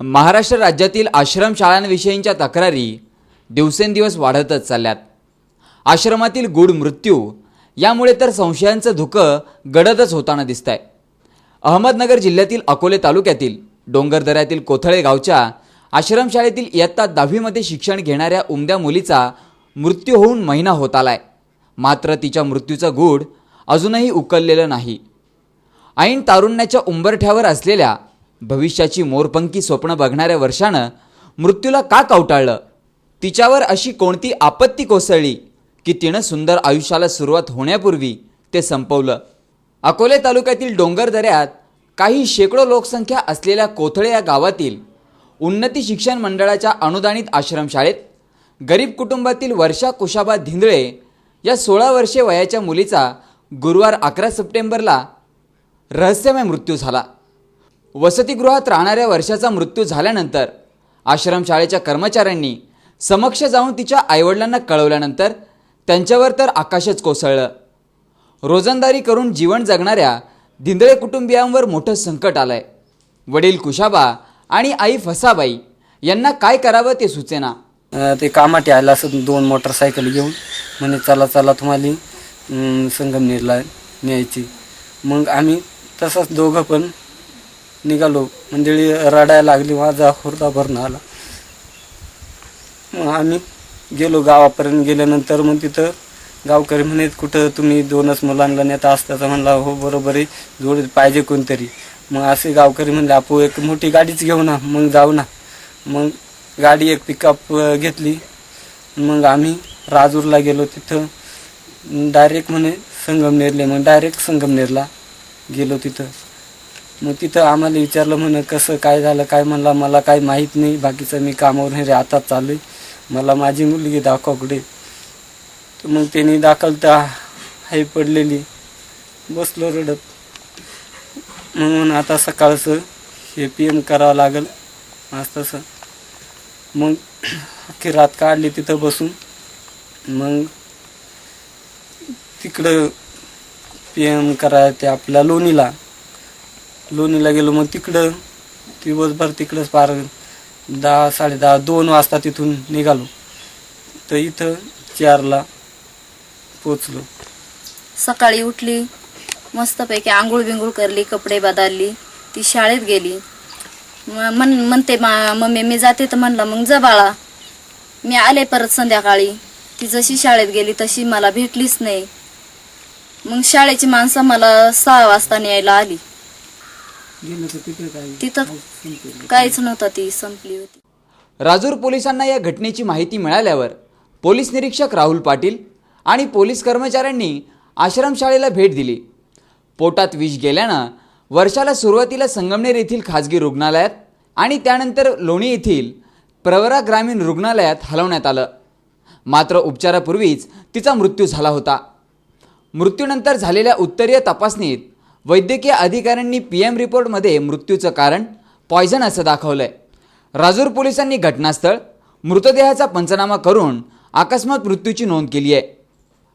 महाराष्ट्र राज्यातील आश्रमशाळांविषयींच्या तक्रारी दिवसेंदिवस वाढतच चालल्यात. आश्रमातील गूढ मृत्यू यामुळे तर संशयांचं धुकं गडदच होताना दिसत आहे अहमदनगर जिल्ह्यातील अकोले तालुक्यातील डोंगरदऱ्यातील कोथळे गावच्या आश्रमशाळेतील इयत्ता दहावीमध्ये शिक्षण घेणाऱ्या उमद्या मुलीचा मृत्यू होऊन महिना होत आलाय. मात्र तिच्या मृत्यूचं गूढ अजूनही उकललेलं नाही. ऐन तारुण्याच्या उंबरठ्यावर असलेल्या भविष्याची मोरपंखी स्वप्न बघणाऱ्या वर्षानं मृत्यूला का कवटाळलं? तिच्यावर अशी कोणती आपत्ती कोसळली की तिनं सुंदर आयुष्याला सुरुवात होण्यापूर्वी ते संपवलं? अकोले तालुक्यातील डोंगर दऱ्यात काही शेकडो लोकसंख्या असलेल्या कोथळे या गावातील उन्नती शिक्षण मंडळाच्या अनुदानित आश्रमशाळेत गरीब कुटुंबातील वर्षा कुशाबा धिंदळे या सोळा वर्षे वयाच्या मुलीचा गुरुवार अकरा सप्टेंबरला रहस्यमय मृत्यू झाला. वसतिगृहात राहणाऱ्या वर्षाचा मृत्यू झाल्यानंतर आश्रमशाळेच्या कर्मचाऱ्यांनी समक्ष जाऊन तिच्या आईवडिलांना कळवल्यानंतर त्यांच्यावर तर आकाशच कोसळलं. रोजंदारी करून जीवन जगणाऱ्या धिंदळे कुटुंबियांवर मोठं संकट आलंय. वडील कुशाबा आणि आई फसाबाई यांना काय करावं ते सुचेना. ते कामात यायला असं दोन मोटरसायकल घेऊन म्हणे चला चला तुम्हाला संगमनेरला न्यायची. मग आम्ही तसंच दोघं पण निघालो. मंडळी रडायला लागली माझा हुरदा भरणं आला. मग आम्ही गेलो गावापर्यंत गेल्यानंतर मग तिथं गावकरी म्हणे कुठं तुम्ही दोनच मुलांना नेता असताचा म्हणला हो बरोबर आहे. जोड पाहिजे कोणतरी. मग असे गावकरी म्हणले आपू एक मोठी गाडीच घेऊ ना मग जाऊ ना. मग गाडी एक पिकअप घेतली. मग आम्ही राजूरला गेलो तिथं. डायरेक्ट म्हणे संगमनेरले. मग डायरेक्ट संगमनेरला गेलो तिथं. मग तिथं आम्हाला विचारलं म्हणे कसं काय झालं काय म्हणला? मला काय माहीत नाही बाकीचं मी कामावर हे आता चालू आहे. मला माझी मुलगी दाखवा कुठे. तर मग त्यांनी दाखल तर हाय पडलेली बसलो रडत. म्हणून आता सकाळचं हे पी एम करावं लागेल आज तसं मग अख्खी रात काढली तिथं बसून. मग तिकडं पी एम करायला ते आपल्या लोणीला लोणीला गेलो मग तिकडं दिवसभर तिकडंच पार दहा साडे दहा दोन वाजता तिथून निघालो. तर इथं चारला पोचलो सकाळी उठली मस्तपैकी आंघोळ बिंघोळ करली कपडे बदलली ती शाळेत गेली. मन म्हण म्हणते मा मम्मी मी जाते तर म्हणलं मग जा बाळा. मी आले परत संध्याकाळी. ती जशी शाळेत गेली तशी मला भेटलीच नाही. मग शाळेची माणसं मला सहा वाजता न्यायला आली गेलं तर तिकडे काय तिथं काहीच नव्हतं ती संपली होती. राजूर पोलिसांना या घटनेची माहिती मिळाल्यावर पोलीस निरीक्षक राहुल पाटील आणि पोलीस कर्मचाऱ्यांनी आश्रमशाळेला भेट दिली. पोटात विष गेल्यानं वर्षाला सुरुवातीला संगमनेर येथील खाजगी रुग्णालयात आणि त्यानंतर लोणी येथील प्रवरा ग्रामीण रुग्णालयात हलवण्यात आलं. मात्र उपचारापूर्वीच तिचा मृत्यू झाला होता. मृत्यूनंतर झालेल्या उत्तरीय तपासणीत वैद्यकीय अधिकाऱ्यांनी पी एम रिपोर्टमध्ये मृत्यूचं कारण पॉयझन असं दाखवलं आहे राजूर पोलिसांनी घटनास्थळ मृतदेहाचा पंचनामा करून अकस्मात मृत्यूची नोंद केली आहे.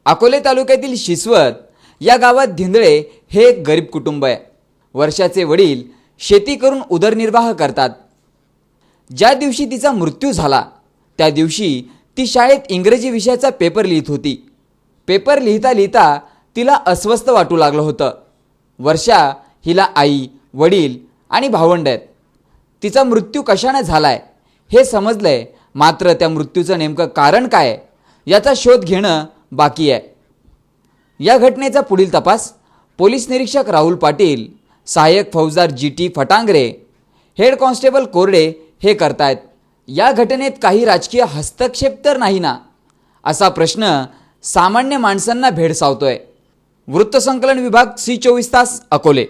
अकोले तालुक्यातील शिसवत या गावात धिंदळे हे एक गरीब कुटुंब आहे. वर्षाचे वडील शेती करून उदरनिर्वाह करतात. ज्या दिवशी तिचा मृत्यू झाला त्या दिवशी ती शाळेत इंग्रजी विषयाचा पेपर लिहित होती. पेपर लिहिता लिहिता तिला अस्वस्थ वाटू लागलं होतं. वर्षा हिला आई वडील आणि भावंड आहेत. तिचा मृत्यू कशाने आहे हे समजलं आहे मात्र त्या मृत्यूचं नेमकं कारण काय याचा शोध घेणं बाकी आहे. या घटनेचा पुढील तपास पोलीस निरीक्षक राहुल पाटील सहाय्यक फौजदार G T Phatangare head constable Korde हे करतायत. या घटनेत काही राजकीय हस्तक्षेप तर नाही ना? असा प्रश्न सामान्य माणसांना भेडसावतोय. वृत्तसंकलन विभाग सी चोवीस तास अकोले.